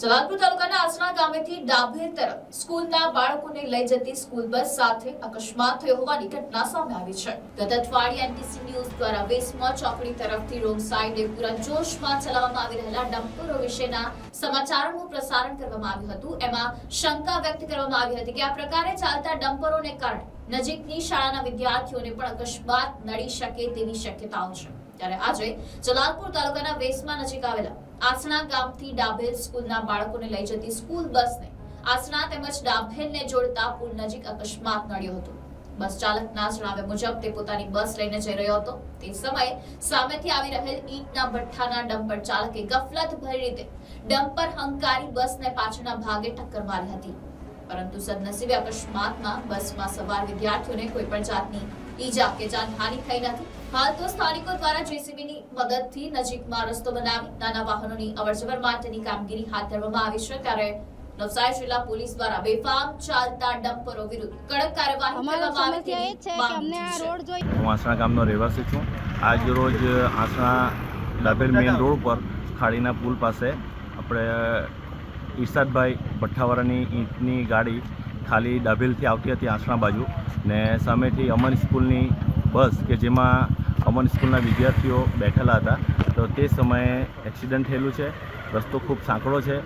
જલાલપુર તાલુકાના આસણા ગામેથી ડાભેર તરફ સ્કૂલના બાળકોને લઈ જતી સ્કૂલ બસ સાથે અકસ્માત થયો હોવાની ઘટના સામે આવી છે. ગત અઠવાડિયે એનટીસી ન્યૂઝ દ્વારા વેસમાં ચોકડી તરફથી રોડ સાઈડે પૂરા જોશમાં ચલાવવામાં આવી રહેલા ડમ્પરો વિશેના સમાચારોનું પ્રસારણ કરવામાં આવ્યું હતું. એમાં શંકા વ્યક્ત કરવામાં આવી હતી કે આ પ્રકારે ચાલતા ડમ્પરોને કારણે નજીકની શાળાના વિદ્યાર્થીઓને પણ અકસ્માત નડી શકે તેવી શક્યતાઓ છે. ત્યારે આજે જલાલપુર તાલુકાના વેસમા નજીક આવેલા આસણા ગામથી ડાભેલ સ્કૂલના બાળકોને લઈ જતી સ્કૂલ બસને આસણા તેમજ ડાભેલને જોડતા પુલ નજીક અકસ્માત નડ્યો હતો. બસ ચાલકના જણાવ્યા મુજબ તે પોતાની બસ લઈને જઈ રહ્યો હતો. તે સમયે સામેથી આવી રહેલ ઈંટના ભઠ્ઠાના ડમ્પર ચાલકે ગફલત ભરી રીતે ડમ્પર હંકારી બસને પાછળના ભાગે ટક્કર મારી હતી. પરંતુ સદનસીબે અકસ્માતમાં બસમાં સવાર વિદ્યાર્થીઓને કોઈ પણ જાતની ઈજા કે જાનહાનિ થઈ નથી. હાલ તો સ્થાનિકો દ્વારા જેસીબીની મદદથી નજીકમાં રસ્તો બનાવી નાના વાહનોની અવરજવર માટેની કામગીરી હાથ ધરવામાં આવી છે. ત્યારે નવસારી જિલ્લા પોલીસ દ્વારા બેફામ ચાલતા ડમ્પરો વિરુદ્ધ કડક કાર્યવાહી કરવામાં આવે છે કે અમને આ રોડ જોઈ હું આસણા ગામનો રહેવાસી છું. આજ રોજ આસણા ડાબેર મેઇન રોડ પર ખાડીના પુલ પાસે આપણે ઈર્ષાદભાઈ ભઠ્ઠાવાળાની ઈંટની ગાડી ખાલી ડાભેલથી આવતી હતી આસણા બાજુ ને સામેથી અમન સ્કૂલની બસ કે જેમાં અમન સ્કૂલના વિદ્યાર્થીઓ બેઠેલા હતા. તો તે સમયે એક્સિડન્ટ થયેલું છે, રસ્તો ખૂબ સાંકડો છે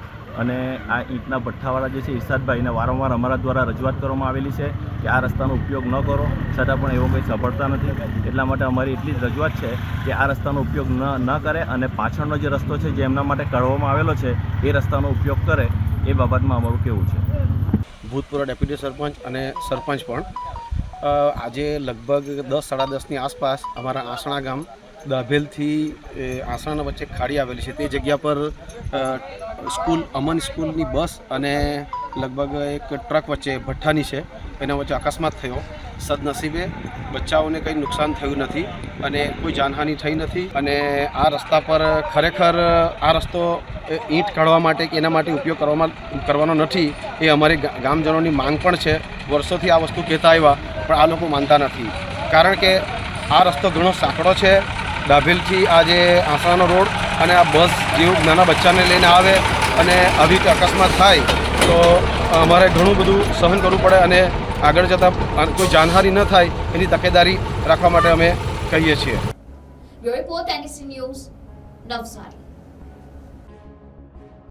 અને આ ઈંટના ભઠ્ઠાવાળા જે છે ઈર્ષાદભાઈને વારંવાર અમારા દ્વારા રજૂઆત કરવામાં આવેલી છે કે આ રસ્તાનો ઉપયોગ ન કરો. છતાં પણ એવો કંઈ સફળતા નથી. એટલા માટે અમારી એટલી જ રજૂઆત છે કે આ રસ્તાનો ઉપયોગ ન ન કરે અને પાછળનો જે રસ્તો છે, જે એમના માટે કાઢવામાં આવેલો છે, એ રસ્તાનો ઉપયોગ કરે એ બાબતમાં અમારું કેવું છે. ભૂતપૂર્વ ડેપ્યુટી સરપંચ અને સરપંચ પણ. આજે લગભગ દસ, સાડા દસની આસપાસ અમારા આસણા ગામ દાભેલથી આસણાના વચ્ચે ખાડી આવેલી છે. તે જગ્યા પર સ્કૂલ, અમન સ્કૂલની બસ અને લગભગ એક ટ્રક વચ્ચે ભઠ્ઠાની છે. એના વચ્ચે અકસ્માત થયો. સદનસીબે બચ્ચાઓને કંઈ નુકસાન થયું નથી અને કોઈ જાનહાનિ થઈ નથી અને આ રસ્તા પર ખરેખર આ રસ્તો ઈંટ કાઢવા માટે કે એના માટે ઉપયોગ કરવામાં કરવાનો નથી એ અમારી ગામજનોની માંગ પણ છે. વર્ષોથી આ વસ્તુ કહેતા આવ્યા, પણ આ લોકો માનતા નથી. કારણ કે આ રસ્તો ઘણો સાંકડો છે. ડાભેલથી આ જે આસણાનો રોડ અને આ બસ જેવું નાના બચ્ચાને લઈને આવે અને આવી અકસ્માત થાય, તો અમારે ઘણું બધું સહન કરવું પડે અને આગળ જતાં કોઈ જાનહાનિ ન થાય એની તકેદારી રાખવા માટે અમે કહીએ છીએ.